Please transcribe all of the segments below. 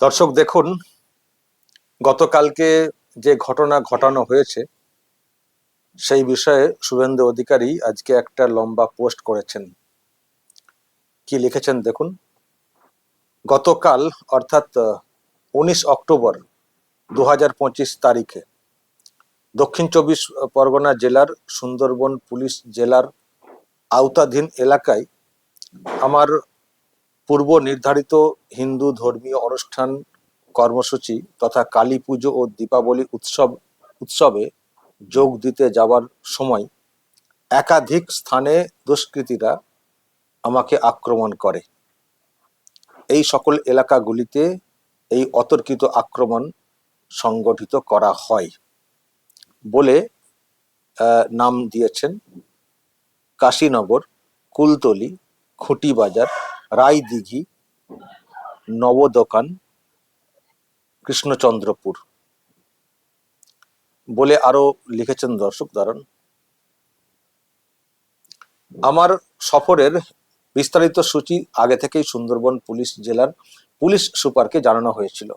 দর্শক, দেখুন, গতকালকে যে ঘটনা ঘটানো হয়েছে, সেই বিষয়ে শুভেন্দু অধিকারী আজকে একটা লম্বা পোস্ট করেছেন। কি লিখেছেন, দেখুন, গতকাল, অর্থাৎ, উনিশ অক্টোবর দু হাজার পঁচিশ তারিখে দক্ষিণ চব্বিশ পরগনা জেলার সুন্দরবন পুলিশ জেলার আওতাধীন এলাকায় আমার পূর্ব নির্ধারিত হিন্দু ধর্মীয় অনুষ্ঠান কর্মসূচি তথা কালী পুজো ও দীপাবলি উৎসব, উৎসবে যোগ দিতে যাওয়ার সময় একাধিক স্থানে দুষ্কৃতীরা আমাকে আক্রমণ করে। এই সকল এলাকাগুলিতে এই অতর্কিত আক্রমণ সংগঠিত করা হয় বলে নাম দিয়েছেন কাশীনগর, কুলতলি, খুঁটিবাজার রায়দিঘি, নবদোকান, কৃষ্ণচন্দ্রপুর। বলে আরও লিখেছেন দর্শক দাঁড়ান আমার সফরের বিস্তারিত সূচি আগে থেকেই সুন্দরবন পুলিশ জেলার পুলিশ সুপারকে জানানো হয়েছিল,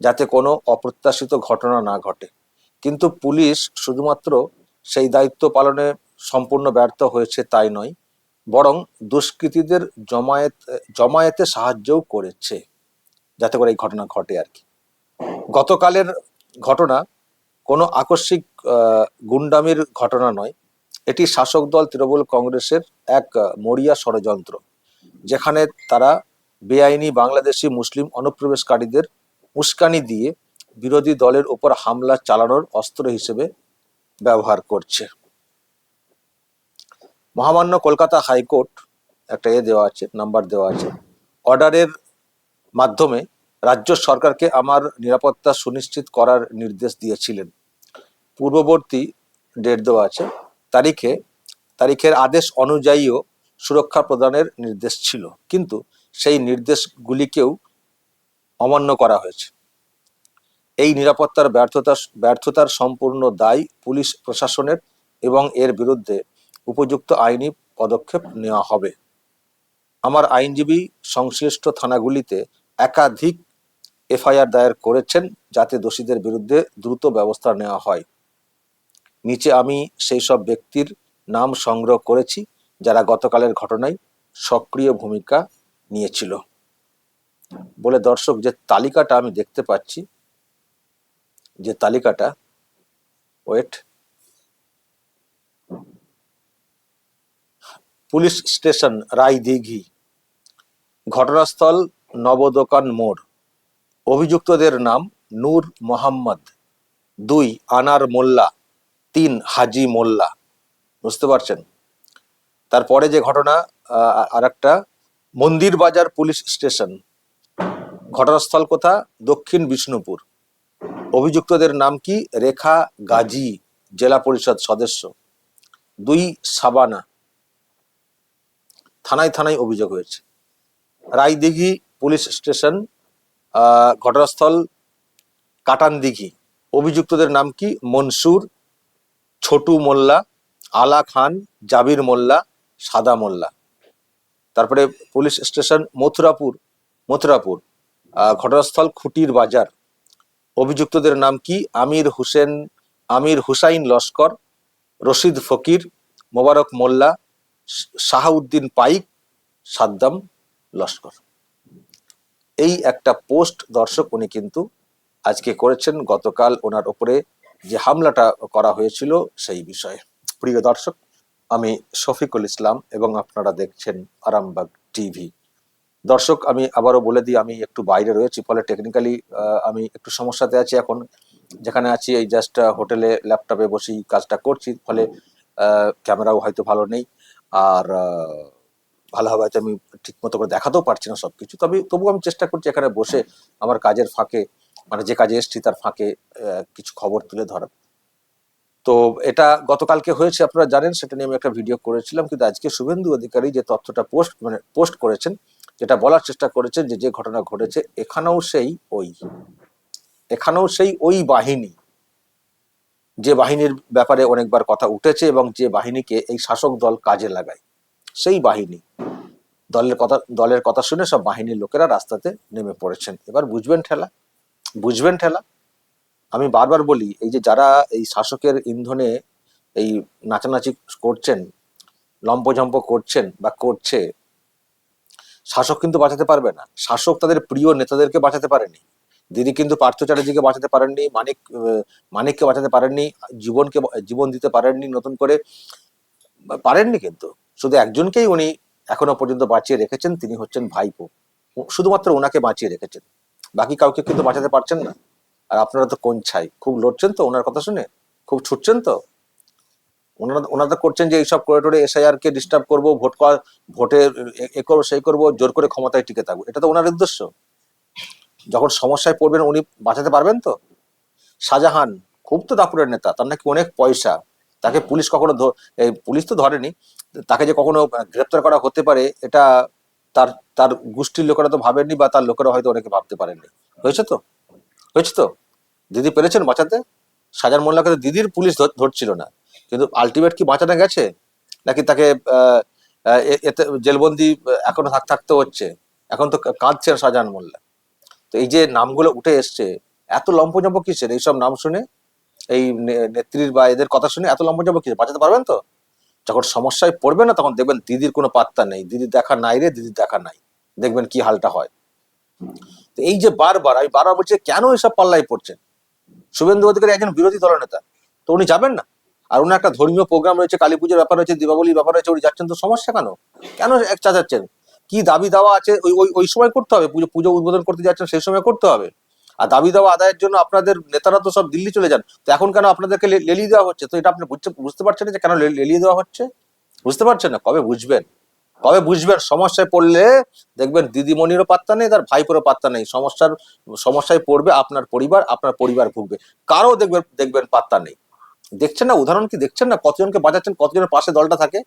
যাতে কোনো অপ্রত্যাশিত ঘটনা না ঘটে। কিন্তু পুলিশ শুধুমাত্র সেই দায়িত্ব পালনে সম্পূর্ণ ব্যর্থ হয়েছে তাই নয় বরং দুষ্কৃতীদের জমায়েত, জমায়েতে সাহায্যও করেছে, যাতে করে এই ঘটনা ঘটে আর কি। গতকালের ঘটনা কোনো আকস্মিক গুন্ডামির ঘটনা নয়। এটি শাসক দল তৃণমূল কংগ্রেসের এক মরিয়া ষড়যন্ত্র, যেখানে তারা বেআইনি বাংলাদেশি মুসলিম অনুপ্রবেশকারীদের উস্কানি দিয়ে বিরোধী দলের উপর হামলা চালানোর অস্ত্র হিসেবে ব্যবহার করছে। মহামান্য কলকাতা হাইকোর্ট একটা এ দেওয়া আছে, নাম্বার দেওয়া আছে। অর্ডারের মাধ্যমে রাজ্য সরকারকে আমার নিরাপত্তা সুনিশ্চিত করার নির্দেশ দিয়েছিলেন। পূর্ববর্তী ডেট দেওয়া আছে, তারিখে, তারিখের আদেশ অনুযায়ীও সুরক্ষা প্রদানের নির্দেশ ছিল, কিন্তু সেই নির্দেশগুলিকেও অমান্য করা হয়েছে। এই নিরাপত্তার ব্যর্থতা, ব্যর্থতার সম্পূর্ণ দায় পুলিশ প্রশাসনের এবং এর বিরুদ্ধে উপযুক্ত আইনি পদক্ষেপ নেওয়া হবে। আমার আইনজীবী সংশ্লিষ্ট থানাগুলিতে একাধিক এফআইআর দায়ের করেছেন যাতে দোষীদের বিরুদ্ধে দ্রুত ব্যবস্থা নেওয়া হয়। নিচে আমি সেই সব ব্যক্তির নাম সংগ্রহ করেছি যারা গতকালের ঘটনায় সক্রিয় ভূমিকা নিয়েছিল। বলে দর্শক, যে তালিকাটা আমি দেখতে পাচ্ছি, যে তালিকাটা, ওয়েট পুলিশ স্টেশন, রায়দিঘি। ঘটনাস্থল নবদোকান মোড়। অভিযুক্তদের নাম নূর মোহাম্মদ, দুই আনার মোল্লা, তিন হাজি মোল্লা। বুঝতে পারছেন? তারপরে যে ঘটনা আর একটা মন্দির বাজার পুলিশ স্টেশন। ঘটনাস্থল কোথা? দক্ষিণ বিষ্ণুপুর। অভিযুক্তদের নাম কি? রেখা গাজী, জেলা পরিষদ সদস্য। দুই সাবানা থানায় থানায় অভিযোগ হয়েছে। রায়দিঘি পুলিশ স্টেশন ঘটনাস্থল কাটানদিঘি। অভিযুক্তদের নাম কি? মনসুর, ছোটু মোল্লা, আলা খান, জাবির মোল্লা, সাদা মোল্লা। তারপরে পুলিশ স্টেশন মথুরাপুর মথুরাপুর ঘটনাস্থল খুঁটির বাজার। অভিযুক্তদের নাম কি? আমির হুসেন, আমির হুসাইন লস্কর, রশিদ ফকির, মোবারক মোল্লা শাহাউদ্দিন পাইক, সাদ্দাম লস্কর। এই একটা পোস্ট দর্শক উনি কিন্তু আজকে করেছেন। গতকাল ওনার ওপরে যে হামলাটা করা হয়েছিল সেই বিষয়ে। প্রিয় দর্শক, আমি শফিকুল ইসলাম এবং আপনারা দেখছেন আরামবাগ টিভি। দর্শক, আমি আবারও বলে দিই, আমি একটু বাইরে রয়েছি। ফলে টেকনিক্যালি আমি একটু সমস্যাতে আছি এখন। যেখানে আছি, এই জাস্ট হোটেলে, ল্যাপটপে বসেই কাজটা করছি। ফলে ক্যামেরাও হয়তো ভালো নেই। আর আহ, ভালোভাবে হয়তো আমি ঠিক মতো করে দেখাতেও পারছি না সবকিছু। তবে তবুও আমি চেষ্টা করছি এখানে বসে আমার কাজের ফাঁকে মানে যে কাজে এসছি তার ফাঁকে কিছু খবর তুলে ধরার। তো এটা গতকালকে হয়েছে আপনারা জানেন সেটা নিয়ে আমি একটা ভিডিও করেছিলাম কিন্তু আজকে শুভেন্দু অধিকারী যে তথ্যটা পোস্ট মানে পোস্ট করেছেন যেটা বলার চেষ্টা করেছেন যে যে ঘটনা ঘটেছে এখানেও সেই ওই। এখানেও সেই ওই বাহিনী যে বাহিনীর ব্যাপারে অনেকবার কথা উঠেছে এবং যে বাহিনীকে এই শাসক দল কাজে লাগায়, সেই বাহিনী দলের কথা দলের কথা শুনে সব বাহিনীর লোকেরা রাস্তাতে নেমে পড়েছেন। এবার বুঝবেন ঠেলা বুঝবেন ঠেলা। আমি বারবার বলি, এই যে যারা এই শাসকের ইন্ধনে এই নাচানাচি করছেন, লম্পঝম্প করছেন বা করছে, শাসক কিন্তু বাঁচাতে পারবে না। শাসক তাদের প্রিয় নেতাদেরকে বাঁচাতে পারেনি। দিদি কিন্তু পার্থ চ্যাটার্জিকে বাঁচাতে পারেননি, মানিক মানিককে বাঁচাতে পারেননি, জীবনকে, জীবন দিতে পারেননি নতুন করে। পারেননি কিন্তু। শুধু একজনকেই উনি এখনও পর্যন্ত বাঁচিয়ে রেখেছেন, তিনি হচ্ছেন ভাইপো। শুধুমাত্র ওনাকে বাঁচিয়ে রেখেছেন। বাকি কাউকে কিন্তু বাঁচাতে পারছেন না। আর আপনারা তো কোন ছাই? খুব লড়ছেন তো ওনার কথা শুনে? খুব ছুটছেন তো? ওনারা ওনারা করছেন যে এইসব করে টোরে এসআইআর কে ডিস্টার্ব করব, ভোট ভোটে এ করব, সেই করব, জোর করে ক্ষমতায় টিকে থাকব। এটা তো ওনার উদ্দেশ্য। যখন সমস্যায় পড়বেন, উনি বাঁচাতে পারবেন তো? শাহজাহান খুব তো দাপুরের নেতা, তার নাকি অনেক পয়সা। তাকে পুলিশ কখনো পুলিশ তো ধরেনি, তাকে যে কখনো গ্রেপ্তার করা হতে পারে, এটা তার তার গোষ্ঠীর লোকেরা তো ভাবেননি বা তার লোকেরা হয়তো অনেকে ভাবতে পারেননি। হয়েছে তো? হয়েছে তো? দিদি পেরেছেন বাঁচাতে? সাজার মোল্লাকে তো দিদির পুলিশ ধরছিল না। কিন্তু আলটিমেট কি বাঁচানো গেছে? নাকি তাকে এতে জেলবন্দি এখনও থাক, থাকতে হচ্ছে? এখন তো কাঁদছেন শাহজাহান মোল্লা। তো এই যে নামগুলো উঠে এসছে, এত লম্পজম্প কিসের? এইসব নাম শুনে, এই নেত্রীর বা এদের কথা শুনে এত লম্পজম্প কিসের? বাঁচাতে পারবেন তো? যখন সমস্যায় পড়বে না, তখন দেখবেন দিদির কোনো পাত্তা নেই। দিদির দেখা নাই রে, দিদির দেখা নাই। দেখবেন কি হালটা হয়। তো এই যে বারবার, আমি বারবার বলছি, কেন এসব পাল্লায় পড়ছেন? শুভেন্দু অধিকারী একজন বিরোধী দলনেতা, তো উনি যাবেন না? আর ওনার একটা ধর্মীয় প্রোগ্রাম রয়েছে, কালী পুজোর ব্যাপার রয়েছে, দীপাবলির ব্যাপার রয়েছে, উনি যাচ্ছেন, তো সমস্যা কেন? কেন এক চাচাচ্ছেন? কি দাবি দাওয়া আছে? ওই ওই ওই সময় করতে হবে। পুজো পুজো উদ্বোধন করতে যাচ্ছেন, সেই সময় করতে হবে। আর দাবি দাওয়া আদায়ের জন্য আপনাদের নেতারা তো সব দিল্লি চলে যান। তো এখন কেন আপনাদেরকে লেলিয়ে দেওয়া হচ্ছে? তো এটা আপনি বুঝতে পারছেন যে কেন লেলিয়ে দেওয়া হচ্ছে? বুঝতে পারছেন না? কবে বুঝবেন? কবে বুঝবেন? সমস্যায় পড়লে দেখবেন দিদিমণিরও পাত্তা নেই, তার ভাইপোরও পাত্তা নেই। সমস্যার, সমস্যায় পড়বে আপনার পরিবার আপনার পরিবার ভুগবে। কারও দেখবেন দেখবেন পাত্তা নেই। দেখছেন না? উদাহরণ কি দেখছেন না? কতজনকে বাঁচাচ্ছেন? কতজনের পাশে দলটা থাকে?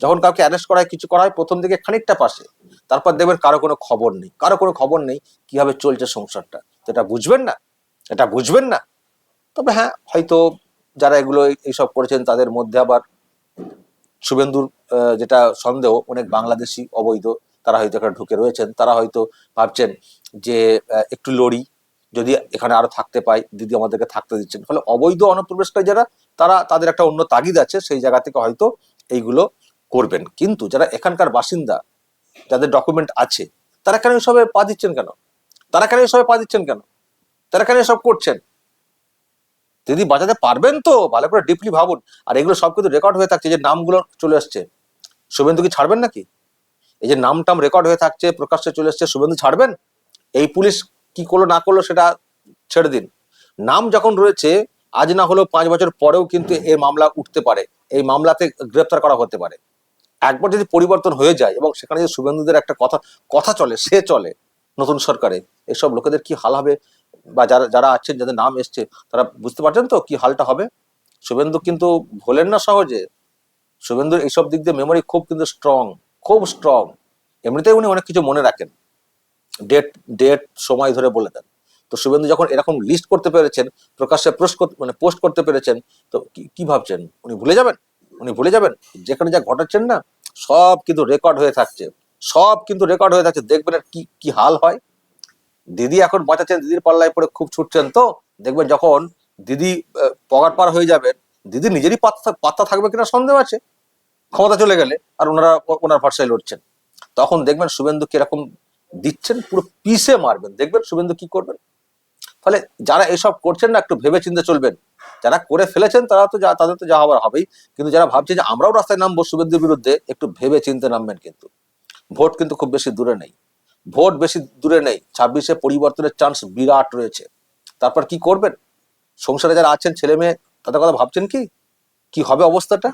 যখন কাউকে অ্যারেস্ট করা হয় কিছু করা হয়, প্রথম দিকে খানিকটা পাশে। তারপর দেখবেন কারও কোনো খবর নেই। কারও কোনো খবর নেই কীভাবে চলছে সংসারটা। তো এটা বুঝবেন না। এটা বুঝবেন না। তবে হ্যাঁ হয়তো যারা এগুলো, এইসব করেছেন, তাদের মধ্যে আবার শুভেন্দুর যেটা সন্দেহ, অনেক বাংলাদেশি অবৈধ, তারা হয়তো এখানে ঢুকে রয়েছেন। তারা হয়তো ভাবছেন যে একটু লড়ি, যদি এখানে আরও থাকতে পাই, দিদি আমাদেরকে থাকতে দিচ্ছেন। ফলে অবৈধ, অনুপ্রবেশকারী যারা, তারা তাদের একটা অন্য তাগিদ আছে। সেই জায়গা থেকে হয়তো এইগুলো করবেন। কিন্তু যারা এখানকার বাসিন্দা, যাদের ডকুমেন্ট আছে, তারা কেন এসবে পা দিচ্ছেন কেন? তারা কেন এসবে পা দিচ্ছেন কেন? তারা কেন এসব করছেন? দিদি বাঁচাতে পারবেন তো, ভালো করে ডিপলি ভাবুন। আর এগুলো সব কিন্তু রেকর্ড হয়ে থাকছে যে নামগুলো চলে আসছে। শুভেন্দু কি ছাড়বেন নাকি? এই যে নাম টাম রেকর্ড হয়ে থাকছে, প্রকাশ্যে চলে আসছে শুভেন্দু ছাড়বেন? এই পুলিশ কি করল, না করল, সেটা ছেড়ে দিন। নাম যখন রয়েছে, আজ না হলেও পাঁচ বছর পরেও কিন্তু এর মামলা উঠতে পারে। এই মামলাতে গ্রেপ্তার করা হতে পারে। একবার যদি পরিবর্তন হয়ে যায় এবং সেখানে যদি শুভেন্দুদের একটা কথা কথা চলে, সে চলে নতুন সরকারে, এসব লোকেদের কি হাল হবে? বা যারা যারা আছেন, যাদের নাম এসছে, তারা বুঝতে পারছেন তো কি হালটা হবে? শুভেন্দু কিন্তু ভোলেন না সহজে। শুভেন্দুর এইসব দিক দিয়ে মেমোরি খুব কিন্তু স্ট্রং খুব স্ট্রং এমনিতেই উনি অনেক কিছু মনে রাখেন। ডেট ডেট সময় ধরে বলে দেন। তো শুভেন্দু যখন এরকম লিস্ট করতে পেরেছেন, প্রকাশ্যে পোস্ট মানে পোস্ট করতে পেরেছেন, তো কি ভাবছেন? উনি ভুলে যাবেন? উনি ভুলে যাবেন, যেখানে যা ঘটাচ্ছেন না, সব কিন্তু রেকর্ড হয়ে থাকছে। সব কিন্তু রেকর্ড হয়ে থাকছে। দেখবেন আর কি কি হাল হয়। দিদি এখন বাঁচাচ্ছেন, দিদির পাল্লায় পড়ে খুব ছুটছেন তো। দেখবেন যখন দিদি পগার পার হয়ে যাবেন, দিদি নিজেরই পাত্তা পাত্তা থাকবে কিনা সন্দেহ আছে। ক্ষমতা চলে গেলে আর ওনারা ওনার ভরসায় লড়ছেন। তখন দেখবেন শুভেন্দু কীরকম দিচ্ছেন, পুরো পিসে মারবেন। দেখবেন শুভেন্দু কি করবেন? ফলে যারা এসব করছেন না, একটু ভেবে চিন্তে চলবেন। যারা করে ফেলেছেন তারা তো যা, তাদের তো যা হবার হবেই। কিন্তু যারা ভাবছে যে আমরাও রাস্তায় নামবো শুভেন্দুর বিরুদ্ধে, একটু ভেবে চিন্তে নামবেন কিন্তু। ভোট কিন্তু খুব বেশি দূরে নেই। ভোট বেশি দূরে নেই। ছাব্বিশে পরিবর্তনের চান্স বিরাট রয়েছে। তারপর কি করবেন? সংসারে যারা আছেন, ছেলে মেয়ে, তাদের কথা ভাবছেন কি? কি হবে অবস্থাটা?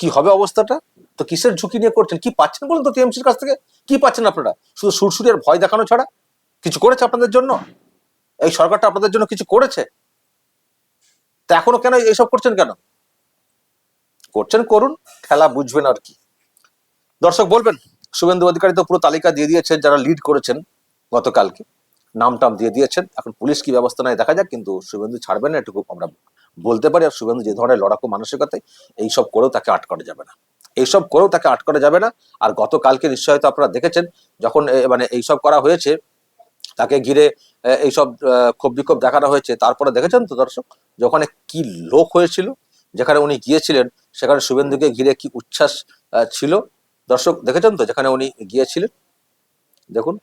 কি হবে অবস্থাটা? তো কিসের ঝুঁকি নিয়ে করছেন? কি পাচ্ছেন বলুন তো টিএমসির কাছ থেকে? কি পাচ্ছেন আপনারা? শুধু সুরসুরের ভয় দেখানো ছাড়া? কিছু করেছে আপনাদের জন্য? এই সরকারটা আপনাদের জন্য কিছু করেছে? তা এখনও কেন এইসব করছেন কেন? করছেন করুন, খেলা বুঝবেন আর কি। দর্শক বলবেন, শুভেন্দু অধিকারী তো পুরো তালিকা দিয়ে দিয়েছেন, যারা লিড করেছেন গতকালকে। নাম টাম দিয়ে দিয়েছেন। এখন পুলিশ কি ব্যবস্থা নেয় দেখা যাক, কিন্তু শুভেন্দু ছাড়বেন না, এটুকু আমরা বলতে পারি। আর শুভেন্দু যে ধরনের লড়াকু মানসিকতায়, এইসব করেও তাকে আটকানো যাবে না। এইসব করেও তাকে আটকানো যাবে না। আর গতকালকে নিশ্চয় হয়তো আপনারা দেখেছেন, যখন মানে এইসব করা হয়েছে তাকে ঘিরে এইসব ক্ষোভ বিক্ষোভ দেখানো হয়েছে। তারপরে দেখেছেন তো দর্শক যে ওখানে কি লোক হয়েছিল, যেখানে উনি গিয়েছিলেন, সেখানে শুভেন্দুকে ঘিরে কি উচ্ছ্বাস ছিল? দর্শক দেখেছেন তো, যেখানে উনি গিয়েছিলেন? দেখুন।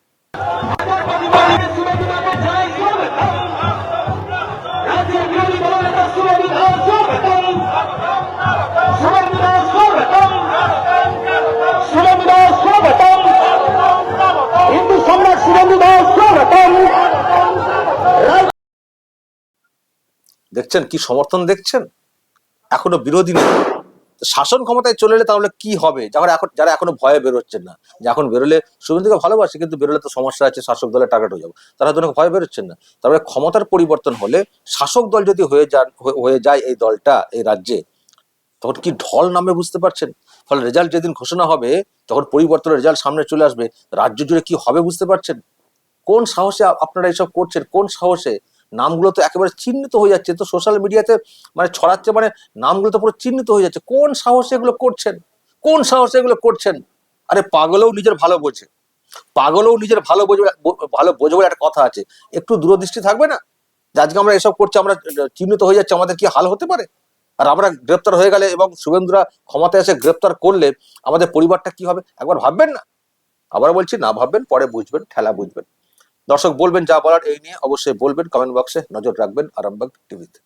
দেখছেন? কি সমর্থন দেখছেন? এখনও বিরোধী নেই। শাসন ক্ষমতায় চলে এলে তাহলে কি হবে? যারা এখন যারা এখনও ভয়ে বেরোচ্ছেন না। যে এখন বেরোলে শুভেন্দুকে ভালোবাসে, কিন্তু বেরোলে তো সমস্যা আছে, শাসক দলের টার্গেট হয়ে যাব। তারা জন্য ভয় বেরোচ্ছেন না। তারপরে ক্ষমতার পরিবর্তন হলে শাসক দল যদি হয়ে যান হয়ে- হয়ে যায় এই দলটা, এই রাজ্যে, তখন কি ঢল নামে বুঝতে পারছেন? ফলে রেজাল্ট যেদিন ঘোষণা হবে, তখন পরিবর্তনের রেজাল্ট সামনে চলে আসবে। রাজ্য জুড়ে কি হবে বুঝতে পারছেন? কোন সাহসে আপনারা এসব করছেন? কোন সাহসে? নামগুলো তো একেবারে চিহ্নিত হয়ে যাচ্ছে। তো সোশ্যাল মিডিয়াতে মানে ছড়াচ্ছে মানে নামগুলো তো পুরো চিহ্নিত হয়ে যাচ্ছে। কোন সাহসে এগুলো করছেন? কোন সাহসে এগুলো করছেন? আরে পাগলেও নিজের ভালো বোঝে। পাগলেও নিজের ভালো বোঝে ভালো বোঝে বলে একটা কথা আছে। একটু দূরদৃষ্টি থাকবে না? যে আজকে আমরা এসব করছি, আমরা চিহ্নিত হয়ে যাচ্ছে, আমাদের কি হাল হতে পারে? আর আমরা গ্রেপ্তার হয়ে গেলে এবং শুভেন্দুরা ক্ষমতায় এসে গ্রেপ্তার করলে আমাদের পরিবারটা কি হবে? একবার ভাববেন না? আবার বলছি, না ভাববেন, পরে বুঝবেন, ঠেলা বুঝবেন। দর্শক বলবেন যা বলার এই নিয়ে অবশ্যই বলবেন কমেন্ট বক্সে নজর রাখবেন আরামবাগ টিভিতে